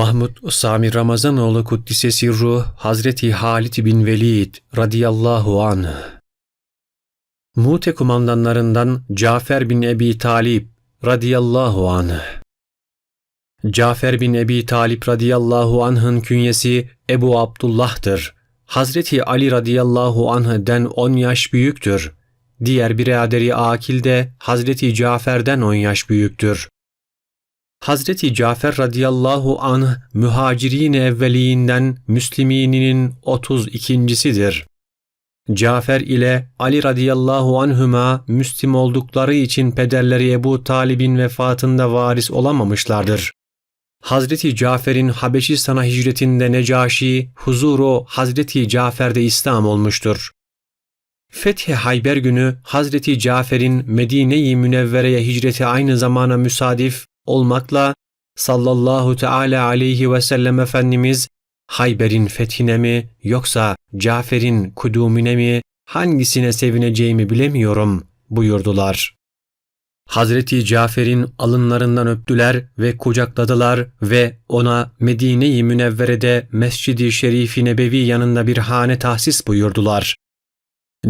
Mahmud Sami Ramazanoğlu Kuddise Sirru Hazreti Halid bin Velid radıyallahu anh Mute kumandanlarından Cafer bin Ebi Talip radıyallahu anh Cafer bin Ebi Talip radıyallahu anh'ın künyesi Ebu Abdullah'tır. Hazreti Ali radıyallahu anh'den 10 yaş büyüktür. Diğer biraderi Akil de Hazreti Cafer'den 10 yaş büyüktür. Hazreti Cafer radıyallahu anh mühacirin evveliğinden Müslimininin 32.sidir. Cafer ile Ali radıyallahu anhüma Müslim oldukları için pederleri Ebu Talib'in vefatında varis olamamışlardır. Hazreti Cafer'in Habeşistan'a hicretinde Necaşi, huzuru Hazreti Cafer'de İslam olmuştur. Fethi Hayber günü Hazreti Cafer'in Medine-i Münevvere'ye hicreti aynı zamana müsadif olmakla sallallahu teala aleyhi ve sellem Efendimiz Hayber'in fethine mi yoksa Cafer'in kudumine mi hangisine sevineceğimi bilemiyorum buyurdular. Hazreti Cafer'in alınlarından öptüler ve kucakladılar ve ona Medine-i Münevvere'de Mescid-i Şerif-i Nebevi yanında bir hane tahsis buyurdular.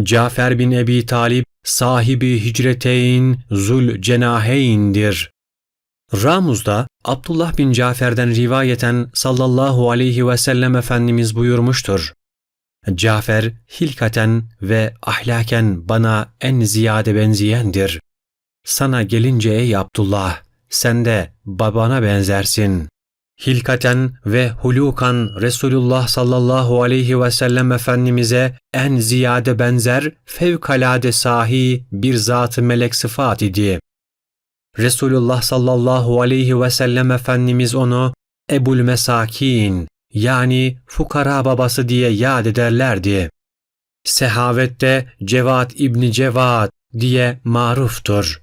Cafer bin Ebi Talib sahibi hicreteyn zul cenaheyn'dir. Ramuz'da Abdullah bin Cafer'den rivayeten sallallahu aleyhi ve sellem Efendimiz buyurmuştur. Cafer hilkaten ve ahlaken bana en ziyade benzeyendir. Sana gelince ey Abdullah, sen de babana benzersin. Hilkaten ve hulukan Resulullah sallallahu aleyhi ve sellem Efendimiz'e en ziyade benzer fevkalade sahi bir zat-ı melek sıfat idi. Resulullah sallallahu aleyhi ve sellem Efendimiz onu Ebul Mesakin yani fukara babası diye yad ederlerdi. Sehavette Cevat İbni Cevat diye maruftur.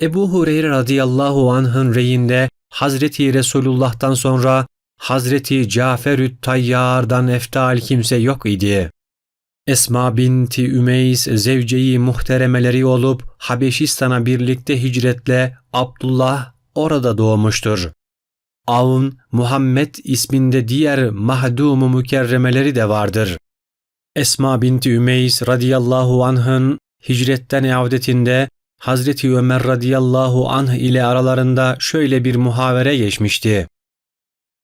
Ebu Hureyre radıyallahu anh'ın reyinde Hazreti Resulullah'tan sonra Hazreti Caferü Tayyar'dan eftal kimse yok idi. Esma binti Ümeys zevceyi muhteremeleri olup Habeşistan'a birlikte hicretle Abdullah orada doğmuştur. Avn, Muhammed isminde diğer mahdumu mükerremeleri de vardır. Esma binti Ümeys radıyallahu anh'ın hicretten avdetinde Hazreti Ömer radıyallahu anh ile aralarında şöyle bir muhavere geçmişti.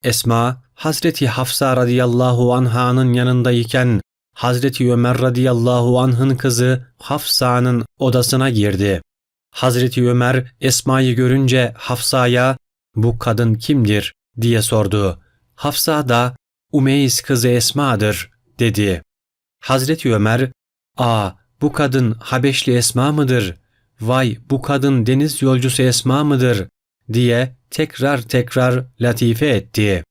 Esma, Hazreti Hafsa radıyallahu anh'ın yanındayken Hazreti Ömer radıyallahu anh'ın kızı Hafsa'nın odasına girdi. Hazreti Ömer Esma'yı görünce Hafsa'ya bu kadın kimdir diye sordu. Hafsa da Umeys kızı Esma'dır dedi. Hazreti Ömer, ''Aa bu kadın Habeşli Esma mıdır? Vay bu kadın deniz yolcusu Esma mıdır?'' diye tekrar tekrar latife etti.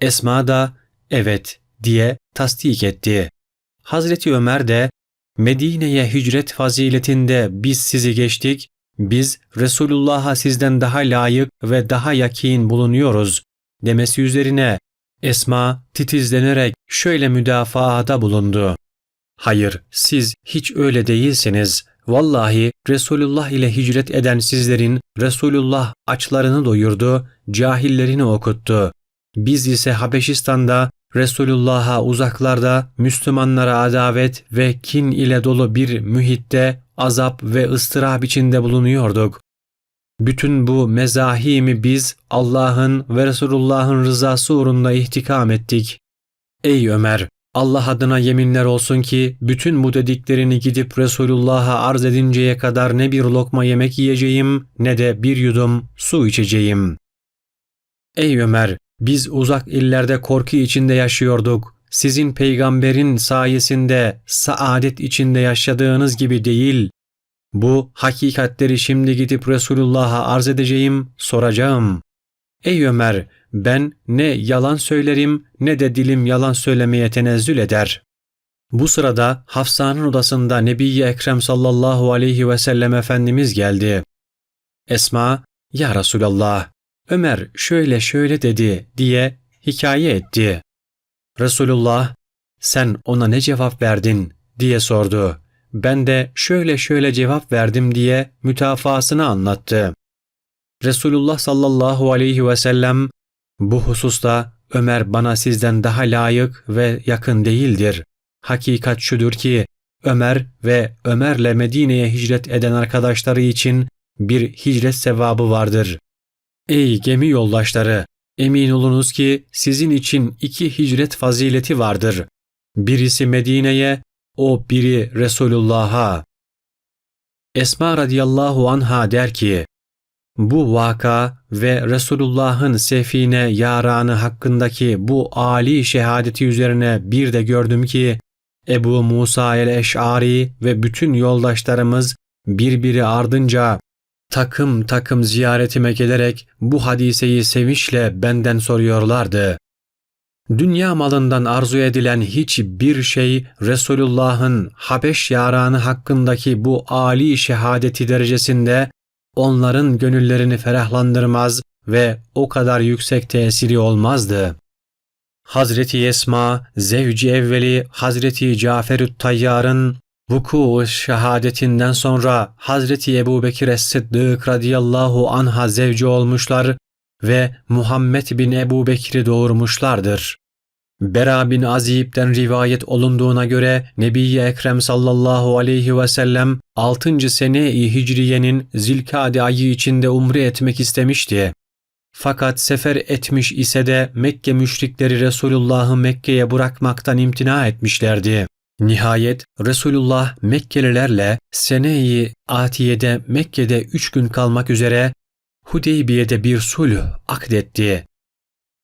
Esma da evet diye tasdik etti. Hazreti Ömer de Medine'ye hicret faziletinde biz sizi geçtik, biz Resulullah'a sizden daha layık ve daha yakin bulunuyoruz demesi üzerine Esma titizlenerek şöyle müdafaada bulundu. Hayır, siz hiç öyle değilsiniz. Vallahi Resulullah ile hicret eden sizlerin Resulullah açlarını doyurdu, cahillerini okuttu. Biz ise Habeşistan'da Resulullah'a uzaklarda Müslümanlara adavet ve kin ile dolu bir mühitte azap ve ıstırap içinde bulunuyorduk. Bütün bu mezahimi biz Allah'ın ve Resulullah'ın rızası uğrunda ihtikam ettik. Ey Ömer! Allah adına yeminler olsun ki bütün bu dediklerini gidip Resulullah'a arz edinceye kadar ne bir lokma yemek yiyeceğim ne de bir yudum su içeceğim. Ey Ömer! Biz uzak illerde korku içinde yaşıyorduk. Sizin peygamberin sayesinde saadet içinde yaşadığınız gibi değil. Bu hakikatleri şimdi gidip Resulullah'a arz edeceğim, soracağım. Ey Ömer, ben ne yalan söylerim ne de dilim yalan söylemeye tenezzül eder. Bu sırada Hafsa'nın odasında Nebi Ekrem sallallahu aleyhi ve sellem Efendimiz geldi. Esma, Ya Resulallah, Ömer şöyle şöyle dedi diye hikaye etti. Resulullah, sen ona ne cevap verdin diye sordu. Ben de şöyle şöyle cevap verdim diye mütafasını anlattı. Resulullah sallallahu aleyhi ve sellem Bu hususta Ömer bana sizden daha layık ve yakın değildir. Hakikat şudur ki Ömer ve Ömer'le Medine'ye hicret eden arkadaşları için bir hicret sevabı vardır. Ey gemi yoldaşları! Emin olunuz ki sizin için iki hicret fazileti vardır. Birisi Medine'ye, o biri Resulullah'a. Esma radıyallahu anha der ki, bu vaka ve Resulullah'ın sefine yaranı hakkındaki bu âli şehadeti üzerine bir de gördüm ki, Ebu Musa el-Eş'ari ve bütün yoldaşlarımız birbiri ardınca takım takım ziyaretime gelerek bu hadiseyi sevinçle benden soruyorlardı. Dünya malından arzu edilen hiçbir şey Resulullah'ın Habeş yaranı hakkındaki bu âli şehadeti derecesinde onların gönüllerini ferahlandırmaz ve o kadar yüksek tesiri olmazdı. Hazreti Esma, zevci evveli Hazreti Caferü't Tayyar'ın vuku şehadetinden sonra Hazreti Ebu Bekir Es-Sıddık radıyallahu anha zevci olmuşlar ve Muhammed bin Ebu Bekir'i doğurmuşlardır. Bera bin Azib'den rivayet olunduğuna göre Nebi Ekrem sallallahu aleyhi ve sellem 6. sene-i Hicriye'nin Zilkade ayı içinde umre etmek istemişti. Fakat sefer etmiş ise de Mekke müşrikleri Resulullah'ı Mekke'ye bırakmaktan imtina etmişlerdi. Nihayet Resulullah Mekkelilerle sene-i Atiye'de Mekke'de üç gün kalmak üzere Hudeybiye'de bir sulh akdetti.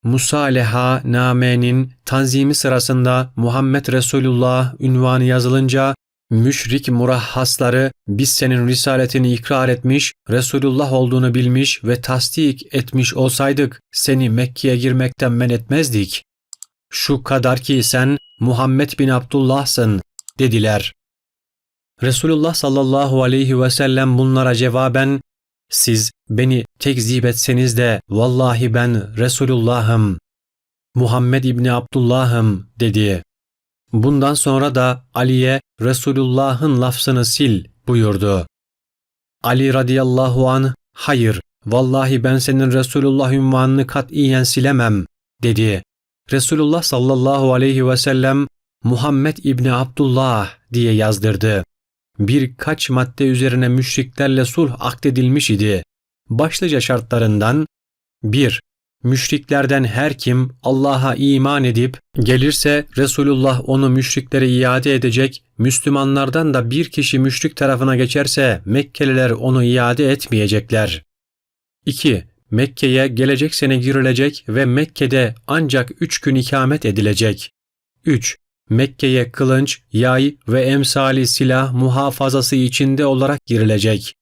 Musaleha namenin tanzimi sırasında Muhammed Resulullah ünvanı yazılınca müşrik murahhasları biz senin risaletini ikrar etmiş, Resulullah olduğunu bilmiş ve tasdik etmiş olsaydık seni Mekke'ye girmekten men etmezdik. Şu kadar ki sen Muhammed bin Abdullah'sın dediler. Resulullah sallallahu aleyhi ve sellem bunlara cevaben siz beni tekzip etseniz de vallahi ben Resulullah'ım. Muhammed İbni Abdullah'ım dedi. Bundan sonra da Ali'ye Resulullah'ın lafzını sil buyurdu. Ali radıyallahu an hayır vallahi ben senin Resulullah ünvanını katiyen silemem dedi. Resulullah sallallahu aleyhi ve sellem Muhammed İbni Abdullah diye yazdırdı. Birkaç madde üzerine müşriklerle sulh akdedilmiş idi. Başlıca şartlarından 1. Müşriklerden her kim Allah'a iman edip gelirse Resulullah onu müşriklere iade edecek, Müslümanlardan da bir kişi müşrik tarafına geçerse Mekkeliler onu iade etmeyecekler. 2. Mekke'ye gelecek sene girilecek ve Mekke'de ancak üç gün ikamet edilecek. 3. Mekke'ye kılınç, yay ve emsali silah muhafazası içinde olarak girilecek.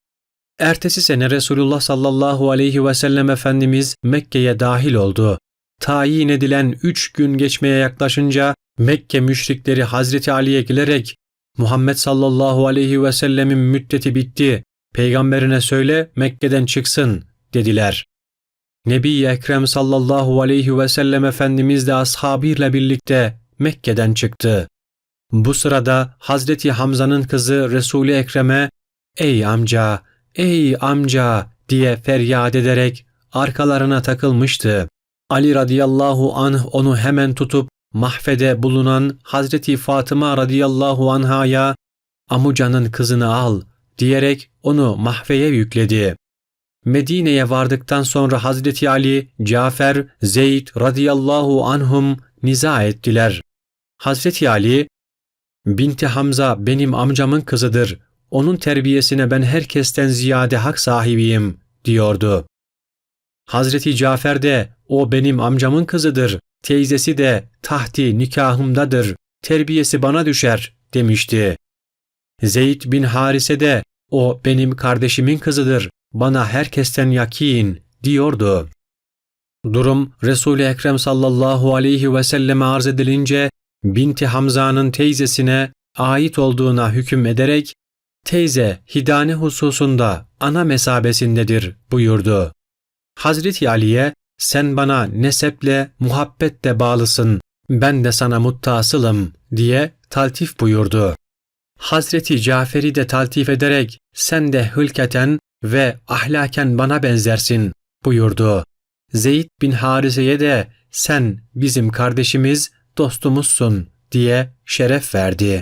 Ertesi sene Resulullah sallallahu aleyhi ve sellem Efendimiz Mekke'ye dahil oldu. Tayin edilen üç gün geçmeye yaklaşınca Mekke müşrikleri Hazreti Ali'ye gelerek Muhammed sallallahu aleyhi ve sellemin müddeti bitti. Peygamberine söyle Mekke'den çıksın dediler. Nebi Ekrem sallallahu aleyhi ve sellem Efendimiz de ashabıyla birlikte Mekke'den çıktı. Bu sırada Hazreti Hamza'nın kızı Resul-i Ekrem'e ''Ey amca, ey amca'' diye feryat ederek arkalarına takılmıştı. Ali radıyallahu anh onu hemen tutup mahfede bulunan Hazreti Fatıma radıyallahu anhaya amucanın kızını al diyerek onu mahfeye yükledi. Medine'ye vardıktan sonra Hazreti Ali, Cafer, Zeyd radıyallahu anhum niza ettiler. Hazreti Ali, Binti Hamza benim amcamın kızıdır. Onun terbiyesine ben herkesten ziyade hak sahibiyim diyordu. Hazreti Cafer de o benim amcamın kızıdır. Teyzesi de tahti nikahımdadır. Terbiyesi bana düşer demişti. Zeyd bin Harise de o benim kardeşimin kızıdır. Bana herkesten yakin diyordu. Durum Resul-i Ekrem sallallahu aleyhi ve selleme arz edilince binti Hamza'nın teyzesine ait olduğuna hüküm ederek teyze hidane hususunda ana mesabesindedir buyurdu. Hazreti Ali'ye sen bana neseple muhabbetle bağlısın, ben de sana muttasılım diye taltif buyurdu. Hazreti Cafer'i de taltif ederek sen de hılketen ve ahlaken bana benzersin buyurdu. Zeyd bin Harise'ye de sen bizim kardeşimiz, dostumuzsun diye şeref verdi.